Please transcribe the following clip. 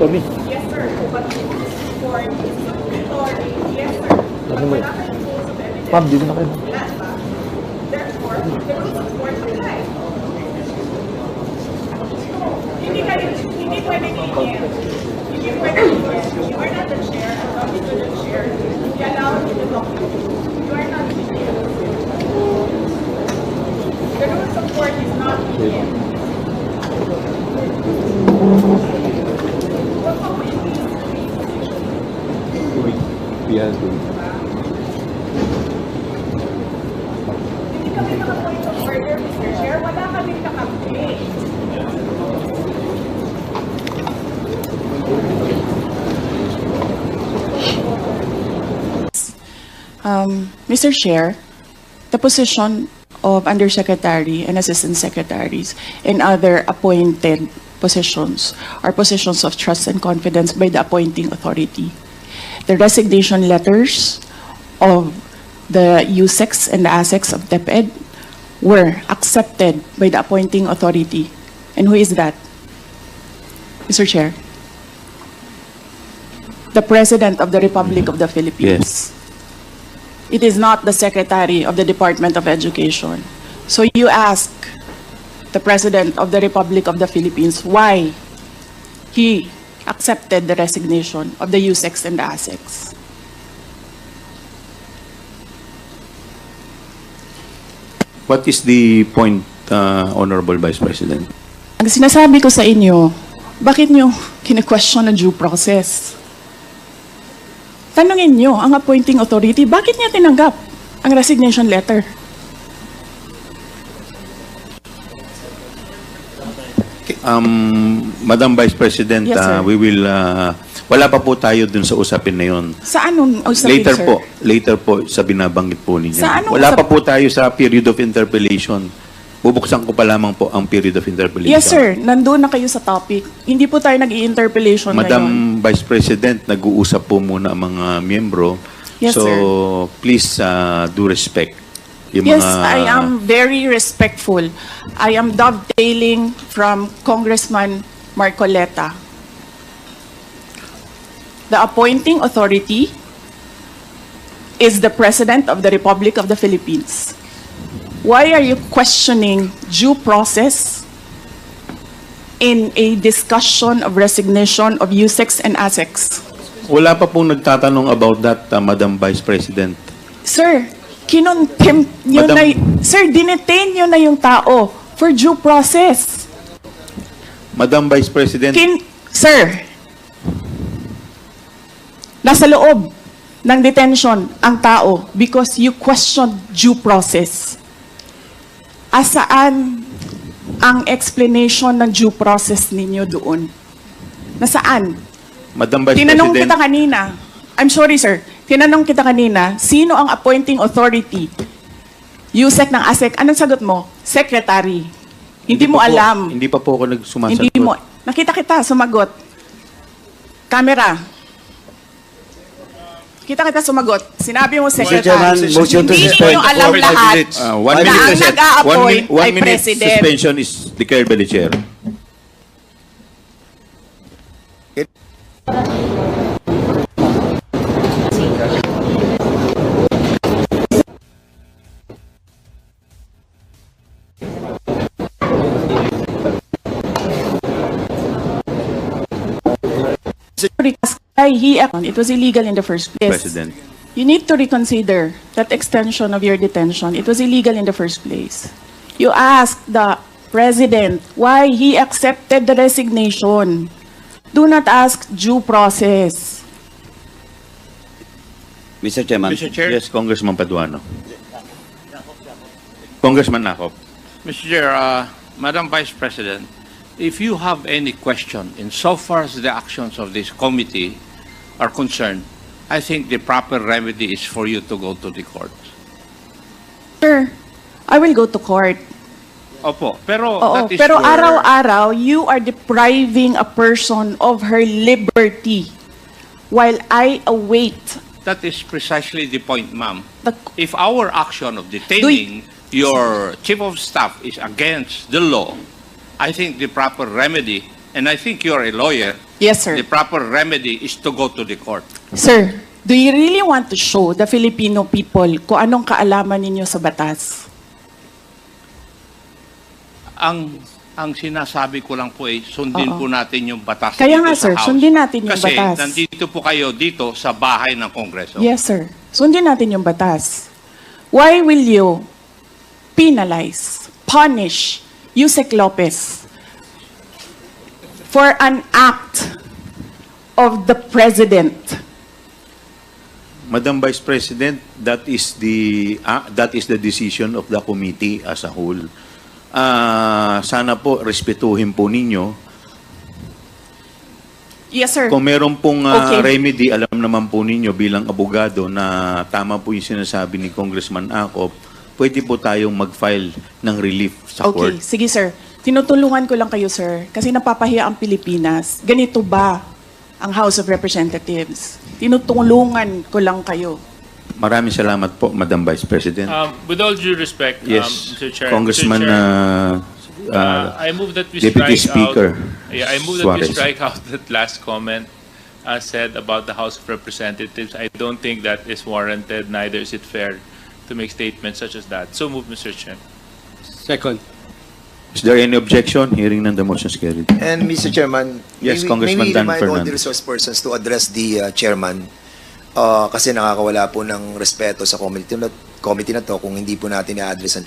Kami. Yes, sir. But for discriminatory, yes, sir. But wala kayong rules of evidence. Ma'am, dito na kayo. Wala? Therefore, the rules of court. Hindi pwedeng i-end. Hindi pwedeng i-end. You are not the chair. I'm to the chair. You allow me to talk to you. Um, Mr. Chair, the position of Undersecretary and Assistant Secretaries and other appointed positions are positions of trust and confidence by the appointing authority. The resignation letters of the USEX and the ASEX of DepEd were accepted by the appointing authority. And who is that? Mr. Chair? The President of the Republic of the Philippines. It is not the Secretary of the Department of Education. So you ask the President of the Republic of the Philippines why he accepted the resignation of the USEX and the ASEX. What is the point, uh, Honorable Vice President? Ang sinasabi ko sa inyo, bakit nyo kine-question ang due process? Tanungin nyo ang appointing authority, bakit niya tinanggap ang resignation letter? Um, Madam Vice President, Yes, uh, we will, uh, wala pa po tayo dun sa usapin na yun. Sa anong usapin, later sir? po, later po sa binabanggit po ninyo. Sa anong wala usap- pa po tayo sa period of interpellation. Bubuksan ko pa lamang po ang period of interpellation. Yes, sir. Nandun na kayo sa topic. Hindi po tayo nag-i-interpellation ngayon. Madam Vice President, nag-uusap po muna ang mga miyembro. Yes, so, sir. please uh, do respect. Yung Yes, mga, I am very respectful. I am dovetailing from Congressman Marcoleta. The appointing authority is the President of the Republic of the Philippines. Why are you questioning due process in a discussion of resignation of USEX and ASEX? Wala pa pong nagtatanong about that, uh, Madam Vice President. Sir, kinontempt nyo Madam- na, sir, dinetain nyo na yung tao for due process. Madam Vice President, Kin, sir, nasa loob ng detention ang tao because you questioned due process. Asaan ang explanation ng due process ninyo doon? Nasaan? Madam Vice Tinanong President, kita kanina. I'm sorry, sir. Tinanong kita kanina, sino ang appointing authority? USEC ng ASEC. Anong sagot mo? Secretary. Hindi, mo pa po- alam. hindi pa po ako nagsumasagot. Hindi mo. Nakita kita, sumagot. Camera. Kita kita sumagot. Sinabi mo. Secretary. Chairman, motion to Hindi suspend. ninyo alam lahat. minutes. Uh, one Na minute, ang nag-a-appoint one, min- one ay minute President. suspension is declared by the chair. He it was illegal in the first place. President. You need to reconsider that extension of your detention. It was illegal in the first place. You asked the president why he accepted the resignation. Do not ask due process. Mr. Chairman. Mr. Chair? Yes, Congressman Paduano. Congressman Nakop. Mr. Chair, uh, Madam Vice President, if you have any question in so far as the actions of this committee are concerned, I think the proper remedy is for you to go to the court. Sir, I will go to court. Opo, pero Oo, that is pero for- araw-araw, you are depriving a person of her liberty while I await That is precisely the point, ma'am. The- If our action of detaining your chief of staff is against the law, I think the proper remedy, and I think you're a lawyer, Yes, sir. the proper remedy is to go to the court. Sir, do you really want to show the Filipino people kung anong kaalaman ninyo sa batas? Ang ang sinasabi ko lang po ay sundin Oo. po natin yung batas Kaya dito nga, sa sir, House. sundin natin yung Kasi batas. nandito po kayo dito sa bahay ng Kongreso. Yes, sir. Sundin natin yung batas. Why will you penalize, punish Yusek Lopez for an act of the president? Madam Vice President, that is the ah, that is the decision of the committee as a whole. Ah, sana po respetuhin po ninyo. Yes, sir. Kung meron pong ah, Okay. remedy, alam naman po ninyo bilang abogado na tama po yung sinasabi ni Congressman Acop, pwede po tayong mag-file ng relief sa Okay, court. sige sir. Tinutulungan ko lang kayo, sir, kasi napapahiya ang Pilipinas. Ganito ba ang House of Representatives? Tinutulungan ko lang kayo. Maraming salamat po, Madam Vice President. Um, with all due respect, um, yes, Mr. Chair, Congressman Mr. Chair, ah, uh, ah, I move that we Deputy strike Speaker out. Yeah, I move that we Suarez. strike out that last comment uh, said about the House of Representatives. I don't think that is warranted. Neither is it fair to make statements such as that. So move, Mr. Chair. Second. Is there any objection? Hearing none, the motion is carried. And Mr. Chairman, Yes, may we- Congressman may we Dan remind all the Fernandez. resource persons to address the uh, chairman uh, kasi nakakawala po ng respeto sa committee na, committee na to kung hindi po natin i-address ang